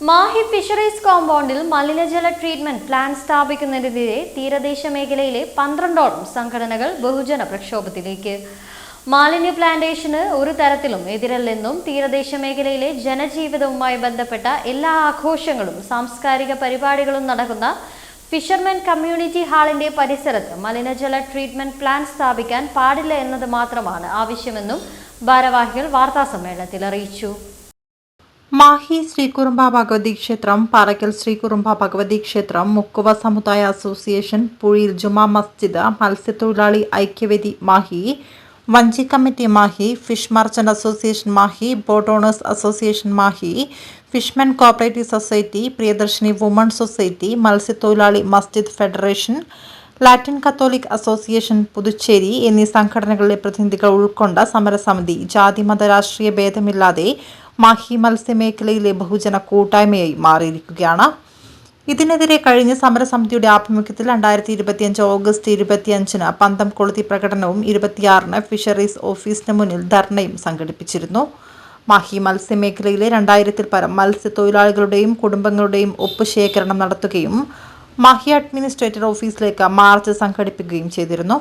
Mahe fisheries കോമ്പൗണ്ടിൽ മലിനജല treatment plant സ്ഥാപിക്കുന്നതിനെതിരെ തീരദേശ മേഖലയിലെ പന്ത്രണ്ടോളം സംഘടനകൾ ബഹുജന പ്രക്ഷോഭത്തിലേക്ക്. മാലിന്യ പ്ലാന്റേഷന് ഒരു തരത്തിലും എതിരല്ലെന്നും തീരദേശ മേഖലയിലെ ജനജീവിതവുമായി ബന്ധപ്പെട്ട എല്ലാ ആഘോഷങ്ങളും സാംസ്കാരിക പരിപാടികളും നടക്കുന്ന ഫിഷർമെൻ കമ്മ്യൂണിറ്റി ഹാളിന്റെ പരിസരത്ത് മലിനജല ട്രീറ്റ്മെന്റ് പ്ലാന്റ് സ്ഥാപിക്കാൻ പാടില്ല എന്നത് മാത്രമാണ് ആവശ്യമെന്നും ഭാരവാഹികൾ വാർത്താസമ്മേളനത്തിൽ അറിയിച്ചു. മാഹി ശ്രീകുറുമ്പ ഭഗവതി ക്ഷേത്രം പാറയ്ക്കൽ ശ്രീകുറുമ്പ ഭഗവതി ക്ഷേത്രം മുക്കുവ സമുദായ അസോസിയേഷൻ പുഴിയിൽ ജുമാ മസ്ജിദ് മത്സ്യത്തൊഴിലാളി ഐക്യവേദി മാഹി വഞ്ചി committee Mahe fish merchant association Mahe boat owners association Mahe fishermen cooperative society Priyadarshini woman society മത്സ്യത്തൊഴിലാളി മസ്ജിദ് federation latin catholic association Puducherry എന്നീ സംഘടനകളിലെ പ്രതിനിധികൾ ഉൾക്കൊണ്ട സമരസമിതി ജാതി മത രാഷ്ട്രീയ ഭേദമില്ലാതെ മാഹി മത്സ്യമേഖലയിലെ ബഹുജന കൂട്ടായ്മയായി മാറിയിരിക്കുകയാണ്. ഇതിനെതിരെ കഴിഞ്ഞ സമരസമിതിയുടെ ആഭിമുഖ്യത്തിൽ രണ്ടായിരത്തി ഇരുപത്തിയഞ്ച് ഓഗസ്റ്റ് ഇരുപത്തിയഞ്ചിന് പന്തം കൊളുത്തി പ്രകടനവും ഇരുപത്തിയാറിന് ഫിഷറീസ് ഓഫീസിന് മുന്നിൽ ധർണയും സംഘടിപ്പിച്ചിരുന്നു. മാഹി മത്സ്യമേഖലയിലെ രണ്ടായിരത്തിൽ പരം മത്സ്യത്തൊഴിലാളികളുടെയും കുടുംബങ്ങളുടെയും ഒപ്പ് ശേഖരണം നടത്തുകയും മാഹി അഡ്മിനിസ്ട്രേറ്റർ ഓഫീസിലേക്ക് മാർച്ച് സംഘടിപ്പിക്കുകയും ചെയ്തിരുന്നു.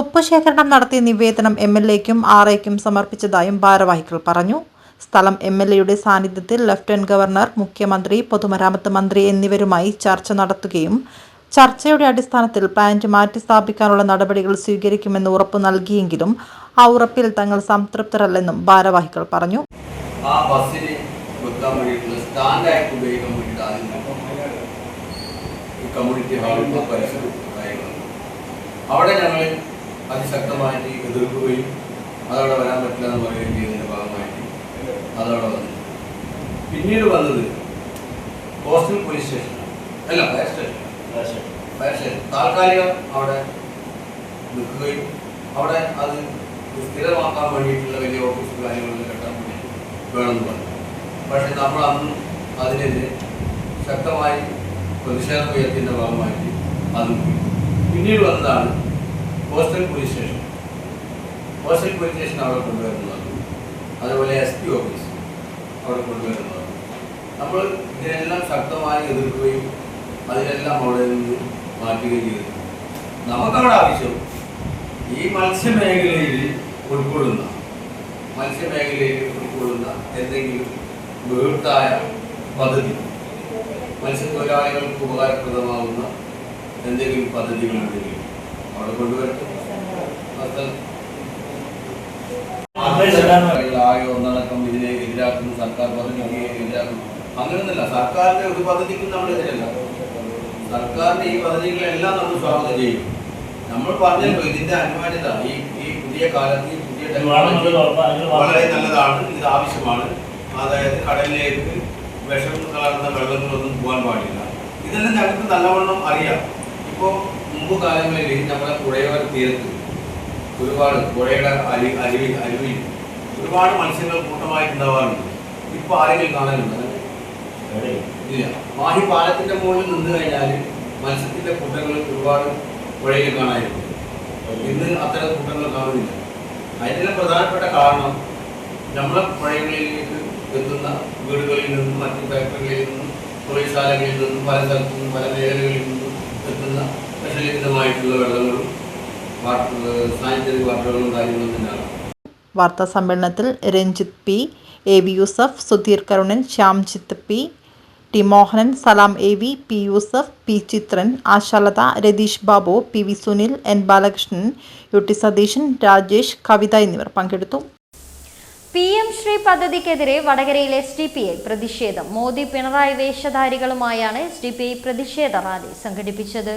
ഒപ്പ് ശേഖരണം നടത്തിയ നിവേദനം എം എൽ എക്കും ആർ എക്കും സമർപ്പിച്ചതായും ഭാരവാഹികൾ പറഞ്ഞു. സ്ഥലം എം എൽ എയുടെ സാന്നിധ്യത്തിൽ ലഫ്റ്റനന്റ് ഗവർണർ മുഖ്യമന്ത്രി പൊതുമരാമത്ത് മന്ത്രി എന്നിവരുമായി ചർച്ച നടത്തുകയും ചർച്ചയുടെ അടിസ്ഥാനത്തിൽ പ്ലാന്റ് മാറ്റി സ്ഥാപിക്കാനുള്ള നടപടികൾ സ്വീകരിക്കുമെന്ന് ഉറപ്പു നൽകിയെങ്കിലും ആ ഉറപ്പിൽ തങ്ങൾ സംതൃപ്തരല്ലെന്നും ഭാരവാഹികൾ പറഞ്ഞു. ആ അവിടെ ഞങ്ങൾ അതിശക്തമായിട്ട് എതിർക്കുകയും അതവിടെ വരാൻ പറ്റില്ല എന്ന് പറയുകയും ചെയ്തതിന്റെ ഭാഗമായിട്ട് അതവിടെ വന്നു. പിന്നീട് വന്നത് കോസ്റ്റൽ പോലീസ് സ്റ്റേഷൻ അല്ല ഫയർ സ്റ്റേഷൻ ഫയർ സ്റ്റേഷൻ താൽക്കാലികം അവിടെ നിൽക്കുകയും അവിടെ അത് സ്ഥിരമാക്കാൻ വേണ്ടിയിട്ടുള്ള വലിയ ഓഫീസ് കാര്യങ്ങളൊക്കെ കെട്ടാൻ വേണ്ടി വേണമെന്ന് പറഞ്ഞു. പക്ഷേ നമ്മൾ അന്ന് അതിനെതിരെ ശക്തമായി പ്രതിഷേധ ഉയർത്തിന്റെ ഭാഗമായിട്ട് അത് പിന്നീട് വന്നതാണ് coastal police station coastal police station അവിടെ കൊണ്ടുവരുന്നത്. അതുപോലെ എസ് പി ഓഫീസ് അവിടെ കൊണ്ടുവരുന്നത് നമ്മൾ ഇതിനെല്ലാം ശക്തമായി എതിർക്കുകയും അതിനെല്ലാം അവിടെ നിന്ന് മാറ്റുകയും ചെയ്തു. നമുക്കവിടെ ആവശ്യം ഈ മത്സ്യമേഖലയിൽ ഉൾക്കൊള്ളുന്ന മത്സ്യമേഖലയിൽ ഉൾക്കൊള്ളുന്ന എന്തെങ്കിലും വേർത്തായ പദ്ധതി മത്സ്യത്തൊഴിലാളികൾക്ക് ഉപകാരപ്രദമാകുന്ന എന്തെങ്കിലും പദ്ധതികൾ ഉണ്ടെങ്കിൽ അവിടെ കൊണ്ടുവരട്ടെ. ആകെ ഒന്നടക്കം ഇതിനെ എതിരാക്കുന്നു സർക്കാർ പദ്ധതിക്ക് എതിരാക്കുന്നു. അങ്ങനെയൊന്നുമില്ല സർക്കാരിന്റെ ഒരു പദ്ധതിക്കും നമ്മൾ എതിരല്ല. സർക്കാരിന്റെ ഈ പദ്ധതികളെല്ലാം നമ്മൾ സ്വാഗതം ചെയ്യും. നമ്മൾ പറഞ്ഞല്ലോ ഇതിന്റെ അനിവാര്യത ഈ ഈ പുതിയ കാലത്ത് ഈ പുതിയ ടെക്നോളജി വളരെ നല്ലതാണ് ഇത് ആവശ്യമാണ്. അതായത് കടലിലേക്ക് വിഷം കലർന്ന വെള്ളങ്ങളൊന്നും പോകാൻ പാടില്ല. ഇതെല്ലാം ഞങ്ങൾക്ക് നല്ലവണ്ണം അറിയാം. ഇപ്പോൾ മുമ്പ് കാലങ്ങളിൽ നമ്മുടെ പുഴയോര തീരത്ത് ഒരുപാട് പുഴയുടെ അരി അരുവി അരുവിയിൽ ഒരുപാട് മത്സ്യങ്ങൾ കൂട്ടമായിട്ട് ഉണ്ടാവാറുണ്ട് ഇപ്പോൾ ആരെങ്കിലും കാണാനുണ്ട്? ഇല്ല. മാഹി പാലത്തിന്റെ മുകളിൽ നിന്ന് കഴിഞ്ഞാൽ മത്സ്യത്തിന്റെ കൂട്ടങ്ങൾ ഒരുപാട് പുഴയിൽ കാണാനുണ്ട് ഇന്ന് അത്തരം കൂട്ടങ്ങൾ കാണുന്നില്ല. അതിന് പ്രധാനപ്പെട്ട കാരണം നമ്മളെ പുഴകളിലേക്ക് എത്തുന്ന വീടുകളിൽ നിന്നും മറ്റു ഫാക്ടറികളിൽ നിന്നും തൊഴിൽശാലകളിൽ നിന്നും പല സ്ഥലത്തു നിന്നും പല മേഖലകളിൽ നിന്നും എത്തുന്ന വിഷലിപ്തമായിട്ടുള്ള വെള്ളങ്ങളും വാട്ടർ സാനിറ്ററി വാട്ടറുകളും കാര്യങ്ങളും തന്നെയാണ്. വാർത്താ സമ്മേളനത്തിൽ Ranjith P A V Yusuf Sudheer Karunan Shyamjith P T Mohanan Salam A V P Yusuf P Chithran Ashalatha Ratheesh Babu P V Sunil N Balakrishnan U T Satheesan Rajesh Kavitha എന്നിവർ പങ്കെടുത്തു. P M Shri പദ്ധതിക്കെതിരെ വടകരയിൽ S D P I പ്രതിഷേധം. മോദി പിണറായി വേഷധാരികളുമായാണ് S D P I പ്രതിഷേധ rally സംഘടിപ്പിച്ചത്.